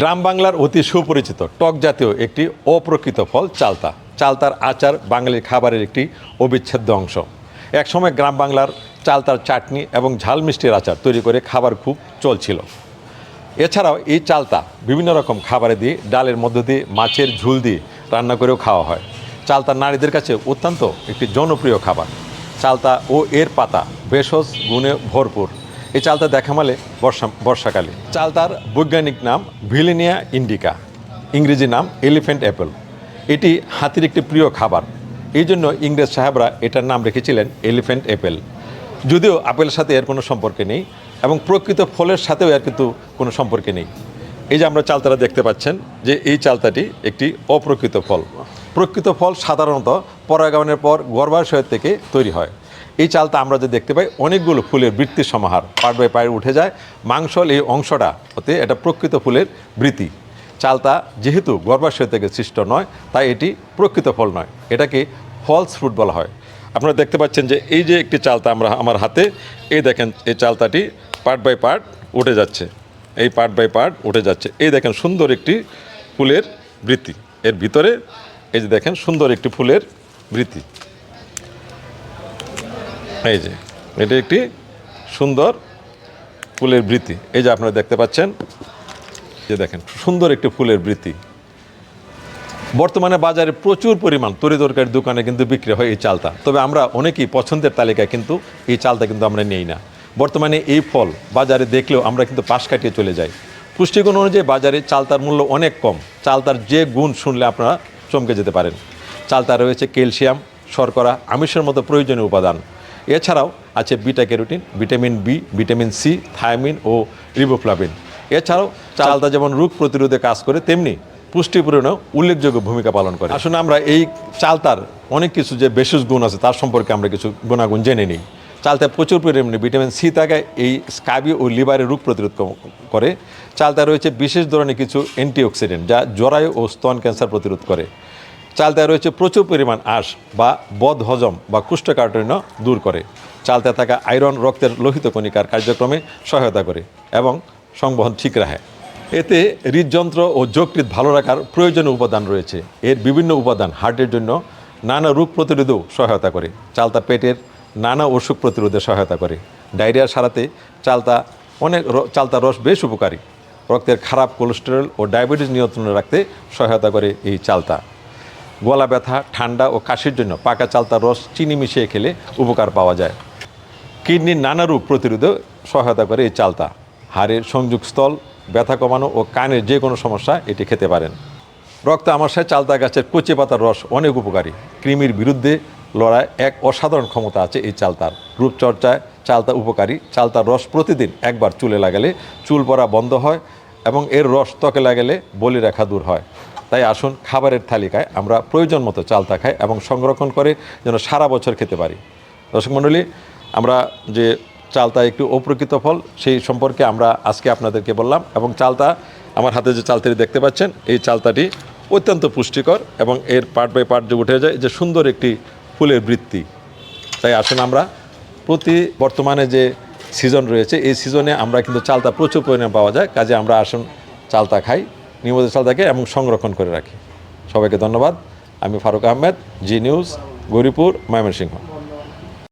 গ্রাম বাংলার অতি সুপরিচিত টক জাতীয় একটি অপ্রকৃত ফল, চালতা। চালতার আচার বাঙালির খাবারের একটি অবিচ্ছেদ্য অংশ। একসময় গ্রাম বাংলার চালতার চাটনি এবং ঝাল মিষ্টির আচার তৈরি করে খাবার খুব চলছিল। এছাড়াও এই চালতা বিভিন্ন রকম খাবারে দিয়ে ডালের মধ্য দিয়ে মাছের ঝুল দিয়ে রান্না করেও খাওয়া হয়। চালতা নারীদের কাছে অত্যন্ত একটি জনপ্রিয় খাবার। চালতা ও এর পাতা ভেষজ গুণে ভরপুর। এই চালতা দেখা মালে বর্ষা বর্ষাকালে। চালতার বৈজ্ঞানিক নাম ভিলিনিয়া ইন্ডিকা, ইংরেজি নাম এলিফ্যান্ট অ্যাপেল। এটি হাতির একটি প্রিয় খাবার। এই জন্য ইংরেজ সাহেবরা এটার নাম রেখেছিলেন এলিফ্যান্ট অ্যাপেল। যদিও আপেলের সাথে এর কোনো সম্পর্কে নেই এবং প্রকৃত ফলের সাথেও এর কিন্তু কোনো সম্পর্কে নেই। এই যে আমরা চালতারা দেখতে পাচ্ছেন যে এই চালতাটি একটি অপ্রকৃত ফল। প্রকৃত ফল সাধারণত পরাগায়নের পর গর্ভাশয় থেকে তৈরি হয়। এই চালতা আমরা যে দেখতে পাই, অনেকগুলো ফুলের বৃত্তির সমাহার। পাট বাই পায়ে উঠে যায়, মাংসল এই অংশটা হতে এটা প্রকৃত ফুলের বৃত্তি। চালতা যেহেতু গর্ভাশয় থেকে সৃষ্ট নয়, তাই এটি প্রকৃত ফল নয়, এটাকে ফলস ফ্রুট বলা হয়। আপনারা দেখতে পাচ্ছেন যে এই যে একটি চালতা আমরা, আমার হাতে, এই দেখেন এই চালতাটি পার্ট বাই পার্ট উঠে যাচ্ছে। এই পার্ট বাই পার্ট উঠে যাচ্ছে। এই দেখেন সুন্দর একটি ফুলের বৃত্তি। এর ভিতরে এই যে দেখেন সুন্দর একটি ফুলের বৃত্তি। এই যে, এটি একটি সুন্দর ফুলের বৃত্তি। এই যে আপনারা দেখতে পাচ্ছেন যে দেখেন, সুন্দর একটি ফুলের বৃত্তি। বর্তমানে বাজারে প্রচুর পরিমাণ তরি তরকারির দোকানে কিন্তু বিক্রি হয় এই চালতা তবে আমরা অনেকেই পছন্দের তালিকায় কিন্তু এই চালতা কিন্তু আমরা নেই না। বর্তমানে এই ফল বাজারে দেখলেও আমরা কিন্তু পাশ কাটিয়ে চলে যাই। পুষ্টিগুণ অনুযায়ী বাজারে চালতার মূল্য অনেক কম। চালতার যে গুণ শুনলে আপনারা চমকে যেতে পারেন। চালতা রয়েছে ক্যালসিয়াম, শর্করা, আমিষের মতো প্রয়োজনীয় উপাদান। এছাড়াও আছে beta carotene vitamin B, vitamin C, thiamine ও রিবোফ্লাভিন। এছাড়াও চালতা যেমন রোগ প্রতিরোধে কাজ করে, তেমনি পুষ্টিপূরণেও উল্লেখযোগ্য ভূমিকা পালন করে। আসলে আমরা এই চালতার অনেক কিছু যে বিশেষ গুণ আছে, তার সম্পর্কে আমরা কিছু গুণাগুণ জেনে নিই। চালতায় প্রচুর পরিমাণে ভিটামিন সি থাকে এই স্কাবি ও লিভারের রোগ প্রতিরোধ করে। চালতায় রয়েছে বিশেষ ধরনের কিছু অ্যান্টিঅক্সিডেন্ট যা জরায়ু ও স্তন ক্যান্সার প্রতিরোধ করে। চালতায় রয়েছে প্রচুর পরিমাণ আঁশ বা বদ হজম বা কুষ্ঠকাঠিন্য দূর করে। চালতায় থাকা আয়রন রক্তের লোহিত কণিকার কার্যক্রমে সহায়তা করে এবং সংবহন ঠিক রাখে। এতে হৃদযন্ত্র ও যকৃৎ ভালো রাখার প্রয়োজনীয় উপাদান রয়েছে। এর বিভিন্ন উপাদান হার্টের জন্য নানা রোগ প্রতিরোধেও সহায়তা করে। চালতা পেটের নানা অসুখ প্রতিরোধে সহায়তা করে। ডায়রিয়া সারাতে চালতা অনেক চালতা রস বেশ উপকারী। রক্তের খারাপ কোলেস্টেরল ও ডায়াবেটিস নিয়ন্ত্রণে রাখতে সহায়তা করে এই চালতা। গলা ব্যথা, ঠান্ডা ও কাশির জন্য পাকা চালতার রস চিনি মিশিয়ে খেলে উপকার পাওয়া যায়। কিডনির নানা রোগ প্রতিরোধে সহায়তা করে এই চালতা। হাড়ের সংযোগস্থল ব্যথা কমানো ও কানের যে কোনো সমস্যা এটি খেতে পারেন। রক্ত আমাশায় চালতা গাছের কচি পাতার রস অনেক উপকারী। কৃমির বিরুদ্ধে লড়াই এক অসাধারণ ক্ষমতা আছে এই চালতার। রূপচর্চায় চালতা উপকারী। চালতার রস প্রতিদিন একবার চুলে লাগালে চুল পড়া বন্ধ হয় এবং এর রস ত্বকে লাগালে বলি রেখা দূর হয়। তাই আসুন খাবারের তালিকায়, আমরা প্রয়োজন মতো চালতা খাই এবং সংরক্ষণ করে যেন সারা বছর খেতে পারি। দর্শক মণ্ডলী, আমরা যে চালতা একটু অপ্রকৃত ফল, সেই সম্পর্কে আমরা আজকে আপনাদেরকে বললাম এবং চালতা আমার হাতে যে চালতাটি দেখতে পাচ্ছেন, এই চালতাটি অত্যন্ত পুষ্টিকর এবং এর পার্ট বাই পার্ট যে উঠে যায়, যে সুন্দর একটি ফুলের বৃত্তি। তাই আসুন আমরা প্রতি বর্তমানে যে সিজন রয়েছে, এই সিজনে আমরা কিন্তু চালতা প্রচুর পরিমাণে পাওয়া যায়, কাজে আমরা আসুন চালতা খাই। নিয়মিত চালতাকে এবং সংরক্ষণ করে রাখি। সবাইকে ধন্যবাদ। আমি ফারুক আহমেদ, জি নিউজ, গৌরীপুর, ময়মনসিংহ।